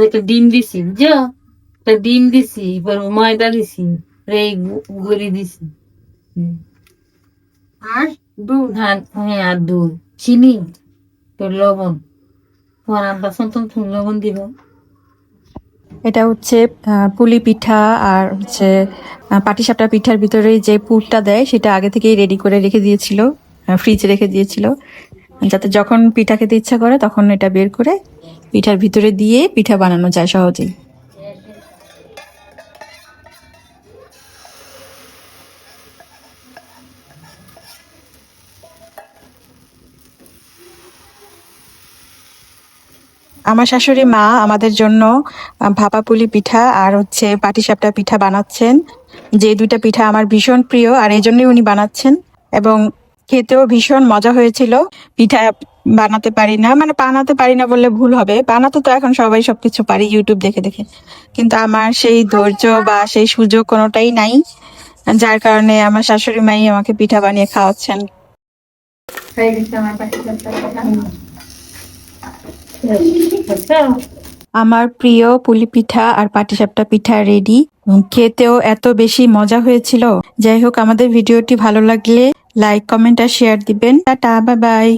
একটা ডিম দিছি বুঝছ একটা ডিম দিছি এবার ময়দা দিছি এই গড়ি দিছি আর দুধ হ্যাঁ হ্যাঁ আর দুধ চিনি তোর লবণ তোমার আব্বা সন্তান তুমি লবণ দিব এটা হচ্ছে আহ, পুলি পিঠা আর হচ্ছে আহ, পাটিসাপটা পিঠার ভিতরে যে পুরটা দেয় সেটা আগে থেকেই রেডি করে রেখে দিয়েছিল ফ্রিজে রেখে দিয়েছিল। যাতে যখন পিঠা খেতে ইচ্ছা করে, তখন এটা বের করে পিঠার ভিতরে দিয়ে পিঠা বানানো যায় সহজেই। আমার শাশুড়ি মা আমাদের জন্য ভাপা পুলি পিঠা আর হচ্ছে পাটিসাপটা পিঠা বানাচ্ছেন। যে দুইটা পিঠা আমার ভীষণ প্রিয়, আর এই জন্যই উনি বানাচ্ছেন। এবং খেতেও ভীষণ মজা হয়েছিল। পিঠা বানাতে পারি না মানে বানাতে পারি না বললে ভুল হবে। বানাতে তো এখন সবাই সবকিছু পারি ইউটিউব দেখে দেখে। কিন্তু আমার সেই ধৈর্য বা সেই সুযোগ কোনোটাই নাই যার কারণে আমার শাশুড়ি মাই আমাকে পিঠা বানিয়ে খাওয়াচ্ছেন। আমার আমার প্রিয় পুলি পিঠা আর পাটিসাপটা পিঠা রেডি খেতেও এত বেশি মজা হয়েছিল। যাই হোক আমাদের ভিডিওটি ভালো লাগলে লাইক কমেন্ট আর শেয়ার দিবেন। Tata bye bye